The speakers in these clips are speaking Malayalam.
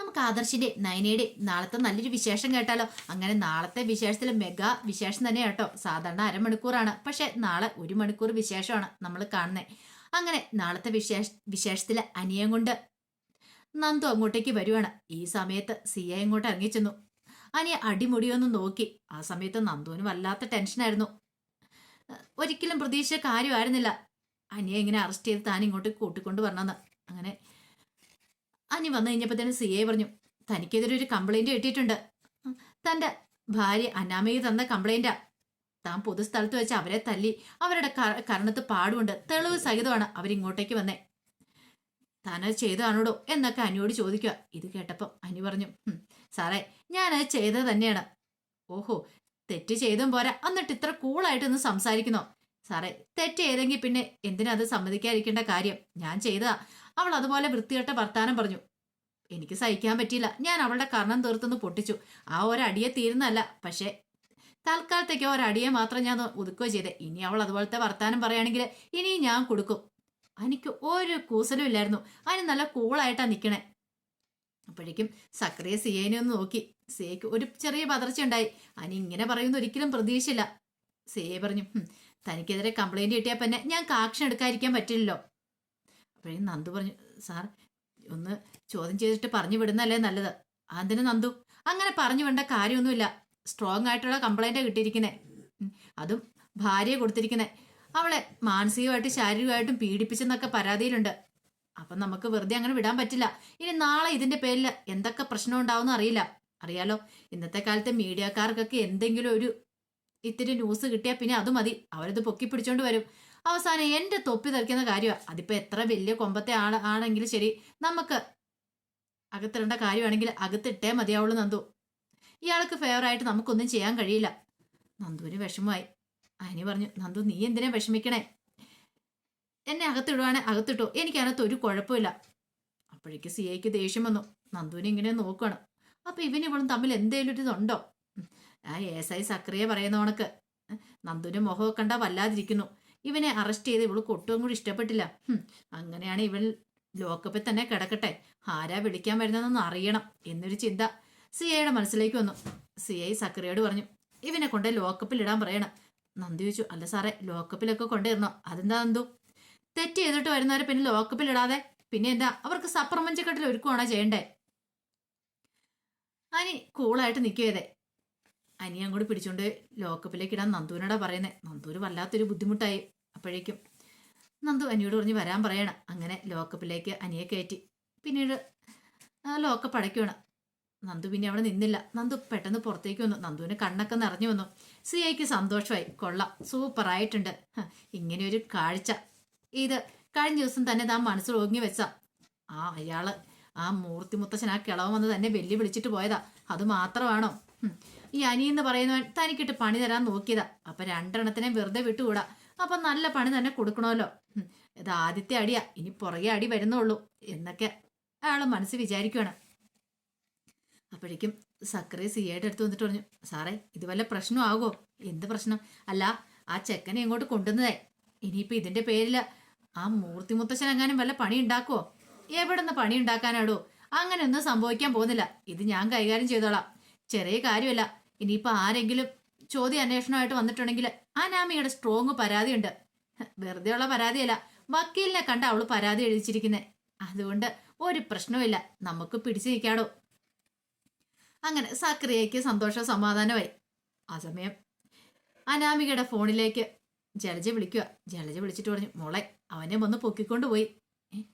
നമുക്ക് ആദർശിന്റെ നയനയുടെ നാളത്തെ നല്ലൊരു വിശേഷം കേട്ടാലോ? അങ്ങനെ നാളത്തെ വിശേഷത്തിൽ മെഗാ വിശേഷം തന്നെ കേട്ടോ. സാധാരണ അരമണിക്കൂറാണ്. പക്ഷെ നാളെ ഒരു മണിക്കൂർ വിശേഷമാണ് നമ്മൾ കാണുന്നത് അങ്ങനെ നാളത്തെ വിശേഷ വിശേഷത്തിൽ അനിയം കൊണ്ട് നന്ദു അങ്ങോട്ടേക്ക് വരുവാണ്. ഈ സമയത്ത് സിയ ഇങ്ങോട്ട് ഇറങ്ങിച്ചെന്നു അനിയ അടിമുടിയൊന്ന് നോക്കി. ആ സമയത്ത് നന്ദുവിന് വല്ലാത്ത ടെൻഷനായിരുന്നു. ഒരിക്കലും പ്രതീക്ഷ കാര്യമായിരുന്നില്ല. അനിയ ഇങ്ങനെ അറസ്റ്റ് ചെയ്ത് താൻ ഇങ്ങോട്ട് കൂട്ടിക്കൊണ്ട് വരണമെന്ന്. അങ്ങനെ അനി വന്നു കഴിഞ്ഞപ്പോൾ തന്നെ സി എ പറഞ്ഞു തനിക്കെതിരെ ഒരു കംപ്ലൈന്റ് കിട്ടിയിട്ടുണ്ട്. തന്റെ ഭാര്യ അനാമയ്യ തന്ന കംപ്ലൈന്റാ താൻ പൊതുസ്ഥലത്ത് വെച്ച് അവരെ തല്ലി അവരുടെ കരണത്ത് പാടുണ്ട് തെളിവ് സഹിതമാണ് അവരിങ്ങോട്ടേക്ക് വന്നേ. താനത് ചെയ്തതാണോടോ? എന്നൊക്കെ അനിയോട് ചോദിക്കുക ഇത് കേട്ടപ്പം അനി പറഞ്ഞു സാറേ സാറേ ഞാനത് ചെയ്തത് തന്നെയാണ്. ഓഹോ തെറ്റ് ചെയ്തും പോരാ. എന്നിട്ട് ഇത്ര കൂളായിട്ടൊന്ന് സംസാരിക്കുന്നോ? സാറേ തെറ്റ് ചെയ്തെങ്കിൽ പിന്നെ എന്തിനാ അത് സമ്മതിക്കാതിരിക്കേണ്ട കാര്യം? ഞാൻ ചെയ്തതാ. അവൾ അതുപോലെ വൃത്തികെട്ട വർത്താനം പറഞ്ഞു. എനിക്ക് സഹിക്കാൻ പറ്റിയില്ല. ഞാൻ അവളുടെ കർണം തീർത്തൊന്ന് പൊട്ടിച്ചു. ആ ഒരടിയെ തീരുന്നല്ല പക്ഷേ തൽക്കാലത്തേക്ക് ഒരടിയെ മാത്രം ഞാൻ ഒതുക്കുകയോ ചെയ്തേ. ഇനി അവൾ അതുപോലത്തെ വർത്താനം പറയുകയാണെങ്കിൽ ഇനി ഞാൻ കൊടുക്കും. എനിക്ക് ഒരു കൂസലും ഇല്ലായിരുന്നു. അതിന് നല്ല കൂളായിട്ടാണ് നിൽക്കണേ അപ്പോഴേക്കും സക്രിയ സിയേനെ ഒന്ന് നോക്കി. സിയയ്ക്ക് ഒരു ചെറിയ പതർച്ച ഉണ്ടായി. അനി ഇങ്ങനെ പറയുന്ന ഒരിക്കലും പ്രതീക്ഷയില്ല സിയെ പറഞ്ഞു "ഹും, തനിക്കെതിരെ കംപ്ലൈന്റ് കിട്ടിയാൽ പിന്നെ ഞാൻ ആക്ഷൻ എടുക്കാതിരിക്കാൻ പറ്റില്ലല്ലോ. അപ്പോഴേക്കും നന്ദു പറഞ്ഞു സാർ ഒന്ന് ചോദ്യം ചെയ്തിട്ട് പറഞ്ഞു വിടുന്നല്ലേ നല്ലത്? അതിന് നന്ദു? അങ്ങനെ പറഞ്ഞു വിടേണ്ട കാര്യമൊന്നുമില്ല. സ്ട്രോങ് ആയിട്ടുള്ള കംപ്ലൈന്റാണ് കിട്ടിയിരിക്കുന്നത് അതും ഭാര്യയെ കൊടുത്തിരിക്കുന്നത് അവളെ മാനസികമായിട്ടും ശാരീരികമായിട്ടും പീഡിപ്പിച്ചെന്നൊക്കെ പരാതിയിലുണ്ട്. അപ്പം നമുക്ക് വെറുതെ അങ്ങനെ വിടാൻ പറ്റില്ല. ഇനി നാളെ ഇതിന്റെ പേരിൽ എന്തൊക്കെ പ്രശ്നം ഉണ്ടാവുമെന്ന് അറിയില്ല. അറിയാലോ ഇന്നത്തെ കാലത്തെ മീഡിയക്കാർക്കൊക്കെ എന്തെങ്കിലും ഒരു ഇത്തിരി ന്യൂസ് കിട്ടിയാൽ പിന്നെ അത് മതി. അവരത് പൊക്കി പിടിച്ചോണ്ട് വരും. അവസാനം എന്റെ തൊപ്പി തെറിക്കുന്ന കാര്യമാണ് അതിപ്പോ എത്ര വലിയ കൊമ്പത്തെ ആണ് ആണെങ്കിലും ശരി നമുക്ക് അകത്തിടേണ്ട കാര്യമാണെങ്കിൽ അകത്തിട്ടേ മതിയാവുള്ളൂ നന്ദു. ഇയാൾക്ക് ഫേവറായിട്ട് നമുക്കൊന്നും ചെയ്യാൻ കഴിയില്ല. നന്ദുവിന് വിഷമമായി. അനി പറഞ്ഞു നന്ദു നീ എന്തിനാ വിഷമിക്കണേ? എന്നെ അകത്തിടുവാണെ അകത്തിട്ടു. എനിക്കതിനകത്ത് ഒരു കുഴപ്പമില്ല. അപ്പോഴേക്ക് സി ദേഷ്യം വന്നു. നന്ദുവിനെ ഇങ്ങനെ നോക്കുകയാണ് അപ്പൊ ഇവന് ഇവളും തമ്മിൽ എന്തേലും ഒരു ഇതുണ്ടോ? ആ എസ് ഐ സക്രിയ പറയുന്ന കണക്ക്. നന്ദുവിന്റെ മുഖമൊക്കെ കണ്ടാ വല്ലാതിരിക്കുന്നു. ഇവനെ അറസ്റ്റ് ചെയ്ത് ഇവൾ കൊട്ടും കൂടി ഇഷ്ടപ്പെട്ടില്ല. അങ്ങനെയാണ് ഇവൾ ലോക്കപ്പിൽ തന്നെ കിടക്കട്ടെ. ആരാ വിളിക്കാൻ വരുന്നതെന്ന് അറിയണം എന്നൊരു ചിന്ത സി ഐയുടെ മനസ്സിലേക്ക് വന്നു. സി ഐ സക്രിയോട് പറഞ്ഞു ഇവനെ കൊണ്ട് ലോക്കപ്പിൽ ഇടാൻ പറയണം. നന്ദി ചോദിച്ചു അല്ല സാറേ ലോക്കപ്പിലൊക്കെ കൊണ്ടുവരണോ? അതെന്താ നന്ദു? തെറ്റ് ചെയ്തിട്ട് വരുന്നവരെ പിന്നെ ലോക്കപ്പിൽ ഇടാതെ? പിന്നെ എന്താ അവർക്ക് സപ്രമഞ്ചക്കെട്ടിൽ ഒരുക്കുവാണോ ചെയ്യണ്ടേ? അനി കൂളായിട്ട് നിൽക്കുകയതേ അനി അങ്ങോട്ട് പിടിച്ചോണ്ട് ലോക്കപ്പിലേക്ക് ഇടാൻ നന്ദുവിനോടാ പറയുന്നത് നന്ദൂര് വല്ലാത്തൊരു ബുദ്ധിമുട്ടായി. അപ്പോഴേക്കും നന്ദു അനിയോട് പറഞ്ഞ് വരാൻ പറയണം. അങ്ങനെ ലോക്കപ്പിലേക്ക് അനിയെ കയറ്റി. പിന്നീട് ലോക്കപ്പ് അടയ്ക്കുകയാണ് നന്ദു പിന്നെ അവിടെ നിന്നില്ല. നന്ദു പെട്ടെന്ന് പുറത്തേക്ക് വന്നു. നന്ദുവിന് കണ്ണൊക്കെ നിറഞ്ഞു വന്നു. സി ഐക്ക് സന്തോഷമായി. കൊള്ളാം. സൂപ്പറായിട്ടുണ്ട്. ഇങ്ങനെയൊരു ഇങ്ങനെ കാഴ്ച. ഇത് കഴിഞ്ഞ ദിവസം തന്നെ താൻ മനസ്സിൽ ഓങ്ങി വെച്ച ആ അയാൾ ആ മൂർത്തി മുത്തശ്ശൻ ആ കിളവ് വന്ന് തന്നെ വെല്ലു വിളിച്ചിട്ട് പോയതാ. അത് മാത്രമാണോ. ഈ അനി എന്ന് പറയുന്നവൻ തനിക്കിട്ട് പണി തരാൻ നോക്കിയതാ. അപ്പൊ രണ്ടെണ്ണത്തിനെ വെറുതെ വിട്ടുകൂടാ. അപ്പൊ നല്ല പണി തന്നെ കൊടുക്കണമല്ലോ. ഇത് ആദ്യത്തെ അടിയാ. ഇനി പുറകെ അടി വരുന്നുള്ളൂ എന്നൊക്കെ അയാൾ മനസ്സ് വിചാരിക്കുകയാണ് അപ്പോഴേക്കും സക്കറി സിയുടെ അടുത്ത് വന്നിട്ട് പറഞ്ഞു സാറേ ഇത് വല്ല പ്രശ്നമാകുമോ എന്ത് പ്രശ്നം? അല്ല ആ ചെക്കനെ ഇങ്ങോട്ട് കൊണ്ടുവന്നതേ ഇനിയിപ്പോ ഇതിന്റെ പേരിൽ ആ മൂർത്തി മുത്തശ്ശൻ എങ്ങാനും വല്ല പണി ഉണ്ടാക്കുവോ? എവിടെ നിന്ന് പണി ഉണ്ടാക്കാനാടോ? അങ്ങനെ ഒന്നും സംഭവിക്കാൻ പോകുന്നില്ല. ഇത് ഞാൻ കൈകാര്യം ചെയ്തോളാം. ചെറിയ കാര്യമല്ല. ഇനിയിപ്പോ ആരെങ്കിലും ചോദ്യ അന്വേഷണമായിട്ട് വന്നിട്ടുണ്ടെങ്കിൽ ആ നാമിയുടെ സ്ട്രോങ് പരാതിയുണ്ട്. വെറുതെ ഉള്ള പരാതിയല്ല വക്കീലിനെ കണ്ട അവൾ പരാതി എഴുതിച്ചിരിക്കുന്നത് അതുകൊണ്ട് ഒരു പ്രശ്നവുമില്ല നമുക്ക് പിടിച്ചു നിൽക്കാടോ. അങ്ങനെ സക്രിയയ്ക്ക് സന്തോഷ സമാധാനമായി. ആ സമയം അനാമികയുടെ ഫോണിലേക്ക് ജലജ വിളിക്കുക ജലജ വിളിച്ചിട്ട് പറഞ്ഞു മോളെ അവനെ വന്ന് പൊക്കിക്കൊണ്ട് പോയി.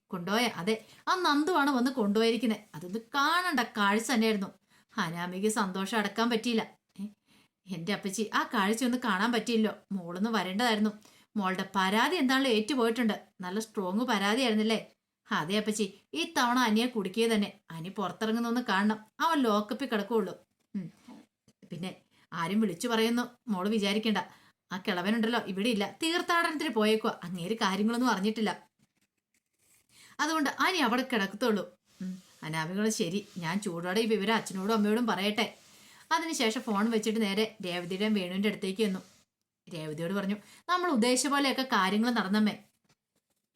കൊണ്ടുപോയ? അതെ ആ നന്ദുവാണ് വന്ന് കൊണ്ടുപോയിരിക്കുന്നത് അതൊന്ന് കാണണ്ട കാഴ്ച തന്നെയായിരുന്നു. അനാമിക്ക് സന്തോഷം അടക്കാൻ പറ്റിയില്ല. എന്റെ അപ്പച്ചി ആ കാഴ്ച ഒന്ന് കാണാൻ പറ്റിയില്ലോ. മോളൊന്ന് വരേണ്ടതായിരുന്നു. മോളുടെ പരാതി എന്താണല്ലോ ഏറ്റുപോയിട്ടുണ്ട്. നല്ല സ്ട്രോങ് പരാതിയായിരുന്നില്ലേ? അതെ അപ്പച്ചി ഈ തവണ അനിയെ കുടുക്കിയത് തന്നെ. അനി പുറത്തിറങ്ങുന്നൊന്ന് കാണണം. അവൻ ലോക്കപ്പിൽ കിടക്കുള്ളൂ പിന്നെ ആരും വിളിച്ചു പറയുന്നു. മോൾ വിചാരിക്കണ്ട. ആ കിളവനുണ്ടല്ലോ ഇവിടെ ഇല്ല. തീർത്ഥാടനത്തിന് പോയേക്കോ അങ്ങേര് കാര്യങ്ങളൊന്നും അറിഞ്ഞിട്ടില്ല. അതുകൊണ്ട് അനി അവിടെ കിടക്കത്തുള്ളൂ. അനാമികൾ ശരി. ഞാൻ ചൂടോടെ ഈ വിവരം അച്ഛനോടും അമ്മയോടും പറയട്ടെ. അതിനുശേഷം ഫോൺ വെച്ചിട്ട് നേരെ രേവതിയുടെയും വേണുവിന്റെ അടുത്തേക്ക് വന്നു രേവതിയോട് പറഞ്ഞു നമ്മൾ ഉദ്ദേശിച്ച പോലെയൊക്കെ കാര്യങ്ങൾ നടന്നമ്മേ.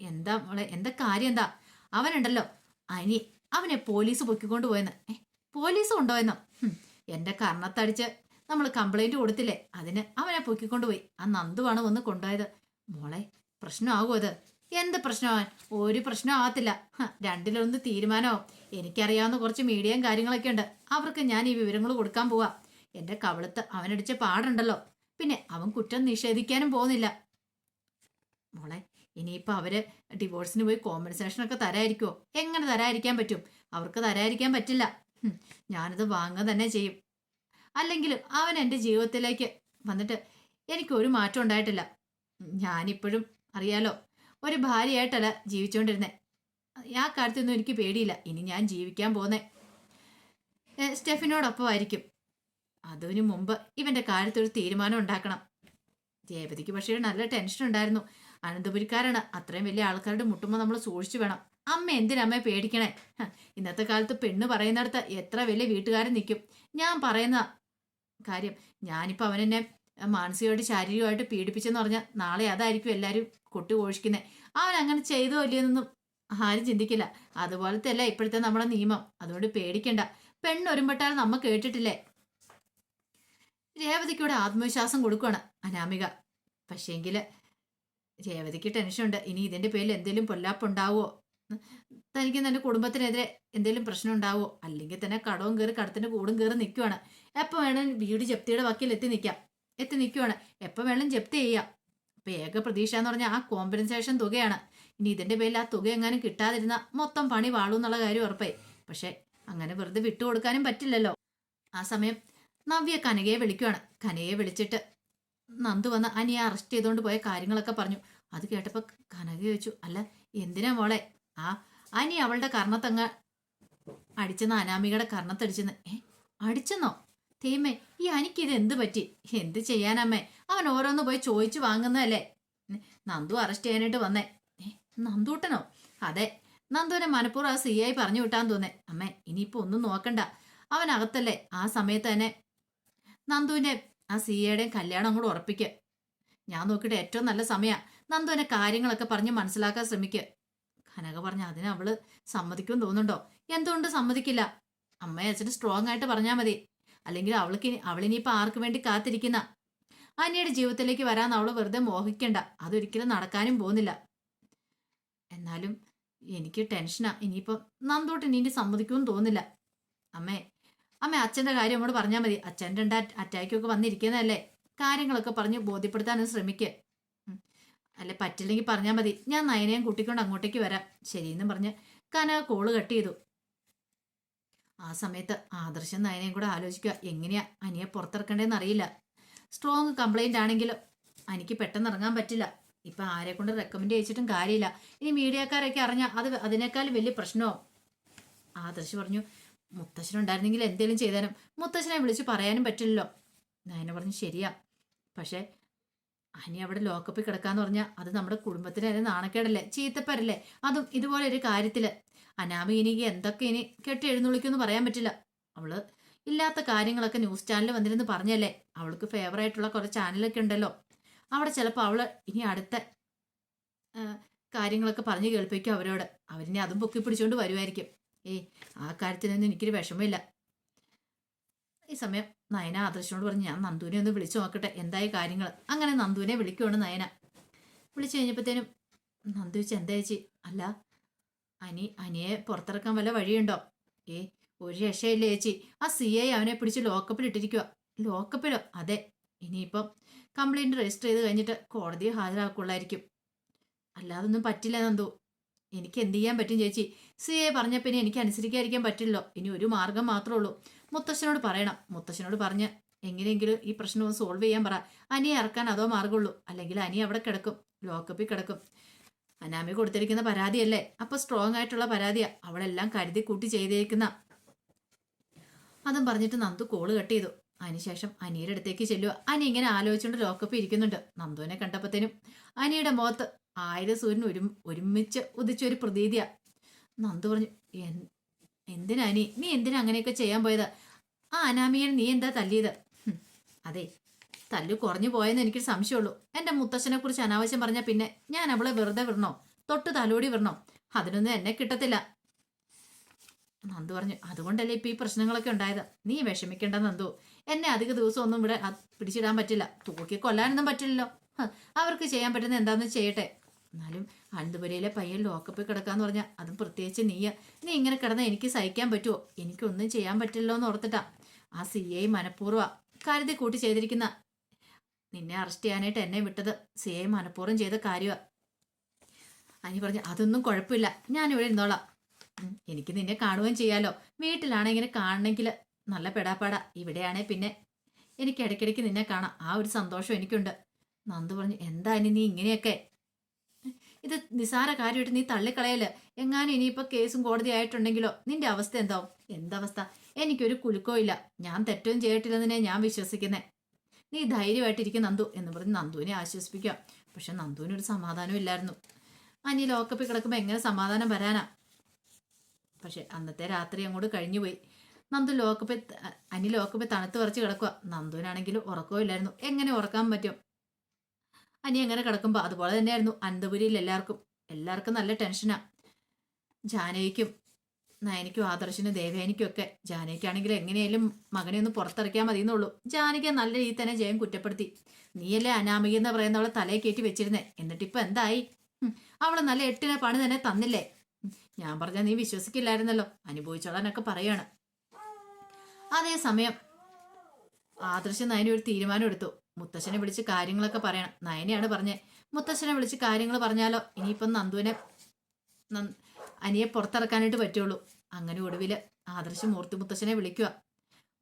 എന്താ മോളെ? എന്താ കാര്യം എന്താ? അവനുണ്ടല്ലോ. അനി അവനെ പോലീസ് പൊക്കിക്കൊണ്ട് പോയെന്ന്. ഏ പോലീസ് കൊണ്ടുപോയെന്നോ ഹും, എന്റെ കർണത്തടിച്ച് നമ്മൾ കംപ്ലൈന്റ് കൊടുത്തില്ലേ അതിന് അവനെ പൊക്കിക്കൊണ്ടുപോയി ആ നന്ദുവാണ് വന്ന് കൊണ്ടുപോയത്. മോളെ പ്രശ്നമാകുമോ അത്? എന്ത് പ്രശ്നോ ഒരു പ്രശ്നം ആകത്തില്ല. രണ്ടിലൊന്ന് തീരുമാനമോ എനിക്കറിയാവുന്ന കുറച്ച് മീഡിയയും കാര്യങ്ങളൊക്കെ ഉണ്ട് അവർക്ക് ഞാൻ ഈ വിവരങ്ങൾ കൊടുക്കാൻ പോവാ. എന്റെ കവളത്ത് അവനടിച്ച പാടുണ്ടല്ലോ. പിന്നെ അവൻ കുറ്റം നിഷേധിക്കാനും പോകുന്നില്ല. മോളെ ഇനിയിപ്പോൾ അവർ ഡിവോഴ്സിന് പോയി കോമ്പൻസേഷൻ ഒക്കെ തരായിരിക്കുമോ എങ്ങനെ തരാതിരിക്കാൻ പറ്റും? അവർക്ക് തരാതിരിക്കാൻ പറ്റില്ല. ഞാനത് വാങ്ങുക തന്നെ ചെയ്യും. അല്ലെങ്കിൽ അവൻ എന്റെ ജീവിതത്തിലേക്ക് വന്നിട്ട് എനിക്കൊരു മാറ്റം ഉണ്ടായിട്ടില്ല. ഞാനിപ്പോഴും അറിയാലോ ഒരു ഭാര്യയായിട്ടല്ല ജീവിച്ചുകൊണ്ടിരുന്നേ ആ കാര്യത്തിനൊന്നും എനിക്ക് പേടിയില്ല. ഇനി ഞാൻ ജീവിക്കാൻ പോന്നേ. സ്റ്റെഫിനോടൊപ്പമായിരിക്കും. അതിനു മുമ്പ് ഇവന്റെ കാര്യത്തൊരു തീരുമാനം ഉണ്ടാക്കണം. രേവതിക്ക് പക്ഷേ നല്ല ടെൻഷൻ ഉണ്ടായിരുന്നു. അനന്തപുരിക്കാരാണ്. അത്രയും വലിയ ആൾക്കാരുടെ മുട്ടുമ്പോൾ നമ്മൾ സൂക്ഷിച്ചു വേണം. അമ്മ എന്തിനമ്മയെ പേടിക്കണേ? ഇന്നത്തെ കാലത്ത് പെണ്ണ് പറയുന്നിടത്ത് എത്ര വലിയ വീട്ടുകാരൻ നിൽക്കും ഞാൻ പറയുന്ന കാര്യം ഞാനിപ്പോൾ അവനെന്നെ മാനസികമായിട്ട് ശാരീരികമായിട്ട് പീഡിപ്പിച്ചെന്ന് പറഞ്ഞാൽ നാളെ അതായിരിക്കും എല്ലാവരും കൊട്ടി ഘോഷിക്കുന്നത് അവൻ അങ്ങനെ ചെയ്തോ ഇല്ലയെന്നൊന്നും ആരും ചിന്തിക്കില്ല. അതുപോലത്തെ അല്ല ഇപ്പോഴത്തെ നമ്മുടെ നിയമം. അതുകൊണ്ട് പേടിക്കണ്ട. പെണ്ണൊരുമ്പെട്ടാൽ നമ്മ കേട്ടിട്ടില്ലേ? രേവതിക്കൂടെ ആത്മവിശ്വാസം കൊടുക്കുകയാണ് അനാമിക. പക്ഷേങ്കിൽ രേവതിക്ക് ടെൻഷനുണ്ട്. ഇനി ഇതിന്റെ പേരിൽ എന്തെങ്കിലും പൊല്ലാപ്പുണ്ടാവോ? തനിക്ക് തന്റെ കുടുംബത്തിനെതിരെ എന്തെങ്കിലും പ്രശ്നം ഉണ്ടാവോ അല്ലെങ്കിൽ തന്നെ കടവും കയറി കടത്തിന്റെ കൂടും കയറി നിൽക്കുവാണ് എപ്പോൾ വേണമെങ്കിലും വീട് ജപ്തിയുടെ വക്കിൽ എത്തി നിൽക്കാം എത്തി നിൽക്കുവാണ്. എപ്പോൾ വേണം ജപ്തി ചെയ്യാം. അപ്പം ഏക പ്രതീക്ഷ എന്ന് പറഞ്ഞാൽ ആ കോമ്പൻസേഷൻ തുകയാണ്. ഇനി ഇതിന്റെ പേരിൽ ആ തുക എങ്ങാനും കിട്ടാതിരുന്ന മൊത്തം പണി വാളൂ എന്നുള്ള കാര്യം ഉറപ്പായി. പക്ഷേ അങ്ങനെ വെറുതെ വിട്ടുകൊടുക്കാനും പറ്റില്ലല്ലോ. ആ സമയം നവ്യ കനകയെ വിളിക്കുവാണ്. കനകയെ വിളിച്ചിട്ട് നന്ദു വന്ന് അനിയെ അറസ്റ്റ് ചെയ്തുകൊണ്ട് പോയ കാര്യങ്ങളൊക്കെ പറഞ്ഞു. അത് കേട്ടപ്പോൾ കനക ചോദിച്ചു അല്ല എന്തിനാ മോളെ? ആ അനി അവളുടെ കർണത്തങ്ങ അടിച്ചെന്ന് അനാമികയുടെ കർണത്തടിച്ചെന്ന്. ഏ അടിച്ചെന്നോ? തീമേ ഈ അനിക്ക് ഇത് എന്ത് പറ്റി? എന്ത് ചെയ്യാനമ്മേ? അവൻ ഓരോന്ന് പോയി ചോദിച്ചു വാങ്ങുന്നതല്ലേ? നന്ദു അറസ്റ്റ് ചെയ്യാനായിട്ട് വന്നേ. നന്ദൂട്ടനോ? അതെ നന്ദുവിനെ മനഃപൂർവം ആ സി ആയി പറഞ്ഞു വിട്ടാൻ തോന്നേ. അമ്മേ ഇനിയിപ്പോ ഒന്നും നോക്കണ്ട. അവൻ അകത്തല്ലേ? ആ സമയത്ത് തന്നെ. നന്ദുവിന്റെ ആ സി എയുടെയും കല്യാണം കൂടെ ഉറപ്പിക്കുക ഞാൻ നോക്കിയിട്ട് ഏറ്റവും നല്ല സമയം. നന്ദുവിനെ കാര്യങ്ങളൊക്കെ പറഞ്ഞ് മനസ്സിലാക്കാൻ ശ്രമിക്കുക കനക പറഞ്ഞ അതിന് അവൾ സമ്മതിക്കും തോന്നുന്നുണ്ടോ? എന്തുകൊണ്ട് സമ്മതിക്കില്ല? അമ്മയെ അച്ഛന് സ്ട്രോങ് ആയിട്ട് പറഞ്ഞാൽ മതി. അല്ലെങ്കിൽ അവൾക്ക് ഇനി- അവളിനിയിപ്പോ ആർക്ക് വേണ്ടി കാത്തിരിക്കുന്ന? അന്യയുടെ ജീവിതത്തിലേക്ക് വരാൻ അവൾ വെറുതെ മോഹിക്കണ്ട. അതൊരിക്കലും നടക്കാനും പോകുന്നില്ല. എന്നാലും എനിക്ക് ടെൻഷനാ ഇനിയിപ്പോ നന്ദോട്ട് ഇനി സമ്മതിക്കുമെന്ന് തോന്നില്ല അമ്മേ അമ്മ അച്ഛന്റെ കാര്യം അങ്ങോട്ട് പറഞ്ഞാൽ മതി. അച്ഛന്റെ രണ്ട് അറ്റാക്കൊക്കെ വന്നിരിക്കുന്നതല്ലേ? കാര്യങ്ങളൊക്കെ പറഞ്ഞ് ബോധ്യപ്പെടുത്താനും ശ്രമിക്കുക അല്ലെ പറ്റില്ലെങ്കിൽ പറഞ്ഞാൽ മതി. ഞാൻ നയനയും കൂട്ടിക്കൊണ്ട് അങ്ങോട്ടേക്ക് വരാം. ശരിയെന്നും പറഞ്ഞ് കന കോൾ കട്ട് ചെയ്തു. ആ സമയത്ത് ആദർശം നയനയും കൂടെ ആലോചിക്കുക. എങ്ങനെയാ അനിയെ പുറത്തിറക്കണ്ടേന്ന് അറിയില്ല. സ്ട്രോങ് കംപ്ലൈന്റ് ആണെങ്കിലും അനിക്ക് പെട്ടെന്ന് ഇറങ്ങാൻ പറ്റില്ല. ഇപ്പൊ ആരെ കൊണ്ട് റെക്കമെൻഡ് ചെയ്യിച്ചിട്ടും കാര്യമില്ല. ഇനി മീഡിയക്കാരൊക്കെ അറിഞ്ഞാൽ അത് അതിനേക്കാൾ വലിയ പ്രശ്നമാവും ആദർശ് പറഞ്ഞു മുത്തശ്ശനുണ്ടായിരുന്നെങ്കിൽ എന്തെങ്കിലും ചെയ്താലും മുത്തശ്ശനെ വിളിച്ച് പറയാനും പറ്റില്ലല്ലോ. നയന പറഞ്ഞു ശരിയാ. പക്ഷേ അനി അവിടെ ലോക്കപ്പിൽ കിടക്കാന്ന് പറഞ്ഞാൽ അത് നമ്മുടെ കുടുംബത്തിന് തന്നെ നാണക്കേടല്ലേ? ചീത്തപ്പരല്ലേ? അതും ഇതുപോലെ ഒരു അനാമി ഇനി എന്തൊക്കെ ഇനി കെട്ടി എഴുന്നള്ളിക്കുമെന്ന് പറയാൻ പറ്റില്ല. അവൾ ഇല്ലാത്ത കാര്യങ്ങളൊക്കെ ന്യൂസ് ചാനലിൽ വന്നിരുന്ന് പറഞ്ഞല്ലേ? അവൾക്ക് ഫേവർ ആയിട്ടുള്ള കുറെ ചാനലൊക്കെ ഉണ്ടല്ലോ. അവിടെ ചിലപ്പോൾ അവൾ ഇനി അടുത്ത കാര്യങ്ങളൊക്കെ പറഞ്ഞു കേൾപ്പിക്കും അവരോട്. അവരിനെ അതും പൊക്കി പിടിച്ചുകൊണ്ട് വരുമായിരിക്കും ഏയ് ആ കാര്യത്തിനൊന്നും എനിക്കൊരു വിഷമമില്ല. ഈ സമയം നയന ആദർശനോട് പറഞ്ഞ് ഞാൻ നന്ദുവിനെ ഒന്ന് വിളിച്ചു നോക്കട്ടെ. എന്തായി കാര്യങ്ങൾ? അങ്ങനെ നന്ദുവിനെ വിളിക്കുവാണ് നയന. വിളിച്ചു കഴിഞ്ഞപ്പോഴത്തേനും നന്ദു ചോദിച്ചു എന്താ ചേച്ചി അല്ല അനി അനിയെ പുറത്തിറക്കാൻ വല്ല വഴിയുണ്ടോ? ഏ ഒരു രക്ഷയില്ല ചേച്ചി. ആ സി ഐ അവനെ പിടിച്ച് ലോക്കപ്പിൽ ഇട്ടിരിക്കുക ലോക്കപ്പിലോ അതെ. ഇനിയിപ്പം കംപ്ലൈന്റ് രജിസ്റ്റർ ചെയ്ത് കഴിഞ്ഞിട്ട് കോടതിയെ ഹാജരാക്കുള്ളായിരിക്കും. അല്ലാതൊന്നും പറ്റില്ല നന്ദു. എനിക്ക് എന്ത് ചെയ്യാൻ പറ്റും ചേച്ചി? സി എ പറഞ്ഞ പിന്നെ എനിക്ക് അനുസരിക്കാതിരിക്കാൻ പറ്റില്ലല്ലോ. ഇനി ഒരു മാർഗം മാത്രമേ ഉള്ളൂ. മുത്തശ്ശനോട് പറയണം. മുത്തശ്ശനോട് പറഞ്ഞ് എങ്ങനെയെങ്കിലും ഈ പ്രശ്നം സോൾവ് ചെയ്യാൻ പറ. അനിയെ ഇറക്കാൻ അതോ മാർഗമുള്ളൂ അല്ലെങ്കിൽ അനി അവിടെ കിടക്കും. ലോക്കപ്പിൽ കിടക്കും. അനാമി കൊടുത്തിരിക്കുന്ന പരാതിയല്ലേ? അപ്പൊ സ്ട്രോങ് ആയിട്ടുള്ള പരാതിയാ. അവളെല്ലാം കരുതി കൂട്ടി ചെയ്തേക്കുന്ന. അതും പറഞ്ഞിട്ട് നന്ദു കോൾ കട്ട് ചെയ്തു. അതിനുശേഷം അനിയുടെ അടുത്തേക്ക് ചെല്ലുക അനി ഇങ്ങനെ ആലോചിച്ചുകൊണ്ട് ലോക്കപ്പ് ഇരിക്കുന്നുണ്ട്. നന്ദുവിനെ കണ്ടപ്പത്തേനും അനിയുടെ മുഖത്ത് ആയിരം സൂര്യൻ ഒരു ഒരുമിച്ച് ഉദിച്ചൊരു പ്രതീതിയാ. നന്ദു പറഞ്ഞു എന്തിനാ അനി? നീ എന്തിനാ അങ്ങനെയൊക്കെ ചെയ്യാൻ പോയത്? ആ അനാമിയെ നീ എന്താ തല്ലിയത്? അതെ തല്ലു കുറഞ്ഞു പോയെന്ന് എനിക്ക് സംശയമുള്ളൂ. എന്റെ മുത്തശ്ശനെ കുറിച്ച് അനാവശ്യം പറഞ്ഞ പിന്നെ ഞാൻ അവളെ വെറുതെ വിടണോ? തൊട്ട് തലോടി വിടണോ? അതിനൊന്നും എന്നെ കിട്ടത്തില്ല. നന്ദു പറഞ്ഞു അതുകൊണ്ടല്ലേ ഇപ്പൊ ഈ പ്രശ്നങ്ങളൊക്കെ ഉണ്ടായത്? നീ വിഷമിക്കേണ്ട നന്ദു. എന്നെ അധിക ദിവസം ഒന്നും ഇവിടെ പിടിച്ചിടാൻ പറ്റില്ല. തൂക്കി കൊല്ലാനൊന്നും പറ്റില്ലല്ലോ. അവർക്ക് ചെയ്യാൻ പറ്റുന്ന എന്താന്ന് ചെയ്യട്ടെ. എന്നാലും അനന്തപുരയിലെ പയ്യൻ ലോക്കപ്പിൽ കിടക്കാന്ന് പറഞ്ഞാൽ അതും പ്രത്യേകിച്ച് നീയ. നീ ഇങ്ങനെ കിടന്നാൽ എനിക്ക് സഹിക്കാൻ പറ്റുമോ എനിക്കൊന്നും ചെയ്യാൻ പറ്റില്ലല്ലോ എന്ന് ഓർത്തിട്ടാ. ആ സി ഐ മനഃപൂർവ കരുതി കൂട്ടി ചെയ്തിരിക്കുന്ന നിന്നെ അറസ്റ്റ് ചെയ്യാനായിട്ട് എന്നെ വിട്ടത്. സി ഐ മനഃപൂർവം ചെയ്ത കാര്യമാണ് അനി പറഞ്ഞു അതൊന്നും കുഴപ്പമില്ല. ഞാനിവിടെ ഇരുന്നോളാം. എനിക്ക് നിന്നെ കാണുകയും ചെയ്യാലോ. വീട്ടിലാണെങ്കിൽ കാണണമെങ്കിൽ നല്ല പെടാപ്പാടാ. ഇവിടെയാണേ പിന്നെ എനിക്ക് ഇടയ്ക്കിടയ്ക്ക് നിന്നെ കാണാം. ആ ഒരു സന്തോഷം എനിക്കുണ്ട്. നന്ദു പറഞ്ഞു എന്താ ഇനി നീ ഇങ്ങനെയൊക്കെ? ഇത് നിസാര കാര്യമായിട്ട് നീ തള്ളിക്കളയൽ എങ്ങാനും ഇനിയിപ്പോൾ കേസും കോടതി ആയിട്ടുണ്ടെങ്കിലോ? നിന്റെ അവസ്ഥ എന്താവും? എന്തവസ്ഥ എനിക്കൊരു കുലുക്കോ ഇല്ല. ഞാൻ തെറ്റവും ചെയ്തിട്ടില്ലെന്നെ ഞാൻ വിശ്വസിക്കുന്നേ. നീ ധൈര്യമായിട്ടിരിക്കും നന്ദു എന്ന് പറഞ്ഞ് നന്ദുവിനെ ആശ്വസിപ്പിക്കുക. പക്ഷെ നന്ദുവിനൊരു സമാധാനം ഇല്ലായിരുന്നു. അനി ലോക്കപ്പിൽ കിടക്കുമ്പോൾ എങ്ങനെ സമാധാനം വരാനാ? പക്ഷെ അന്നത്തെ രാത്രി അങ്ങോട്ട് കഴിഞ്ഞുപോയി. നന്ദു ലോക്കപ്പിൽ അനി ലോക്കപ്പിൽ തണുത്ത് കുറച്ച് കിടക്കുക നന്ദുവിനാണെങ്കിൽ ഉറക്കമില്ലായിരുന്നു എങ്ങനെ ഉറക്കാൻ പറ്റും? അനി എങ്ങനെ കിടക്കുമ്പോൾ അതുപോലെ തന്നെയായിരുന്നു അനന്തപുരിയിൽ എല്ലാവർക്കും. എല്ലാവർക്കും നല്ല ടെൻഷനാണ് ജാനകിക്കും നയനിക്കും ആദർശിനും ദേവേനിക്കും ഒക്കെ ജാനകിക്കാണെങ്കിൽ എങ്ങനെയായാലും മകനെ ഒന്ന് പുറത്തിറക്കിയാൽ മതി എന്നുള്ളൂ ജാനകിയെ നല്ല രീതിയിൽ തന്നെ ജയം കുറ്റപ്പെടുത്തി. നീയല്ലേ അനാമിക എന്ന് പറയുന്നവളെ തലയെ കയറ്റി വെച്ചിരുന്നേ. എന്നിട്ടിപ്പോ എന്തായി? അവളെ അവൾ നല്ല എട്ടിനെ പണി തന്നെ തന്നില്ലേ? ഞാൻ പറഞ്ഞ നീ വിശ്വസിക്കില്ലായിരുന്നല്ലോ. അനുഭവിച്ചോളാനൊക്കെ പറയാണ്. അതേസമയം ആദർശൻ നയനി ഒരു തീരുമാനം എടുത്തു. മുത്തശ്ശനെ വിളിച്ച് കാര്യങ്ങളൊക്കെ പറയണം. നയനയാണ് പറഞ്ഞേ. മുത്തശ്ശനെ വിളിച്ച് കാര്യങ്ങൾ പറഞ്ഞാലോ? ഇനിയിപ്പം നന്ദുവിനെ നന്- അനിയെ പുറത്തിറക്കാനായിട്ട് പറ്റുള്ളൂ. അങ്ങനെ ഒടുവിൽ ആദർശ് മൂർത്തി മുത്തശ്ശനെ വിളിക്കുക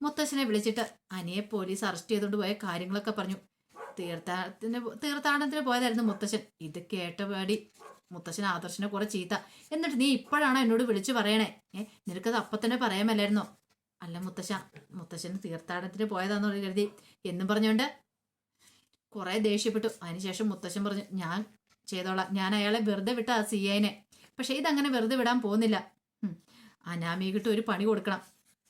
മുത്തശ്ശനെ വിളിച്ചിട്ട് അനിയെ പോലീസ് അറസ്റ്റ് ചെയ്തുകൊണ്ട് പോയ കാര്യങ്ങളൊക്കെ പറഞ്ഞു. തീർത്ഥാടനത്തിന് തീർത്ഥാടനത്തിന് പോയതായിരുന്നു മുത്തശ്ശൻ. ഇത് കേട്ടപാടി മുത്തശ്ശൻ ആദർശനെ കുറെ ചീത്ത. എന്നിട്ട് നീ ഇപ്പോഴാണോ എന്നോട് വിളിച്ചു പറയണേ? ഏ നിനക്കത് അപ്പം തന്നെ പറയാമല്ലായിരുന്നോ? അല്ല മുത്തശ്ശ മുത്തശ്ശൻ തീർത്ഥാടനത്തിന് പോയതാന്ന് കരുതി. എന്നും പറഞ്ഞുകൊണ്ട് കുറെ ദേഷ്യപ്പെട്ടു. അതിനുശേഷം മുത്തശ്ശൻ പറഞ്ഞു ഞാൻ ചെയ്തോളാം. ഞാൻ അയാളെ വെറുതെ വിട്ട ആ സി ഐനെ പക്ഷെ ഇതങ്ങനെ വെറുതെ വിടാൻ പോകുന്നില്ല. അനാമികിട്ട് ഒരു പണി കൊടുക്കണം.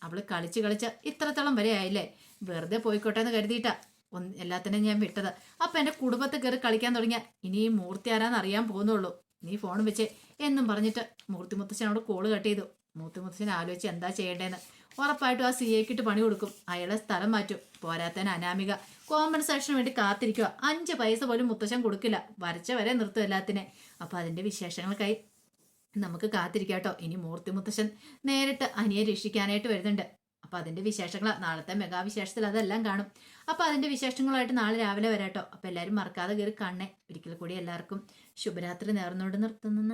അവൾ കളിച്ച് കളിച്ച് ഇത്രത്തോളം വരെ ആയില്ലേ? വെറുതെ പോയിക്കോട്ടെ എന്ന് കരുതിയിട്ടാ. ഒന്ന് എല്ലാത്തിനും ഞാൻ വിട്ടത്. അപ്പൊ എന്റെ കുടുംബത്തെ കയറി കളിക്കാൻ തുടങ്ങിയ. ഇനി ഈ മൂർത്തി ആരാന്ന് അറിയാൻ പോകുന്നുള്ളൂ. നീ ഫോൺ വെച്ച് എന്നും പറഞ്ഞിട്ട് മൂർത്തി മുത്തച്ഛനോട് കോൾ കട്ട് ചെയ്തു. മൂർത്തി മുത്തശ്ശൻ ആലോചിച്ച് എന്താ ചെയ്യേണ്ടതെന്ന് ഉറപ്പായിട്ടും ആ സി എക്കിട്ട് പണി കൊടുക്കും. അയാളെ സ്ഥലം മാറ്റും. പോരാത്തതിന് അനാമിക കോമ്പൻസേഷന് വേണ്ടി കാത്തിരിക്കുക അഞ്ച് പൈസ പോലും മുത്തശ്ശൻ കൊടുക്കില്ല. വരച്ച വരെ നിർത്തും എല്ലാത്തിനെ. അപ്പൊ അതിന്റെ വിശേഷങ്ങൾക്കായി നമുക്ക് കാത്തിരിക്കാം കേട്ടോ ഇനി മൂർത്തി മുത്തശ്ശൻ നേരിട്ട് അനിയെ രക്ഷിക്കാനായിട്ട് വരുന്നുണ്ട്. അപ്പൊ അതിന്റെ വിശേഷങ്ങൾ നാളത്തെ മെഗാവിശേഷത്തിൽ അതെല്ലാം കാണും. അപ്പൊ അതിന്റെ വിശേഷങ്ങളുമായിട്ട് നാളെ രാവിലെ വരാട്ടോ. അപ്പൊ എല്ലാവരും മറക്കാതെ കയറി കാണണേ. ഒരിക്കൽ കൂടി എല്ലാവർക്കും ശുഭരാത്രി നേർന്നുകൊണ്ട് നിർത്തുന്നു.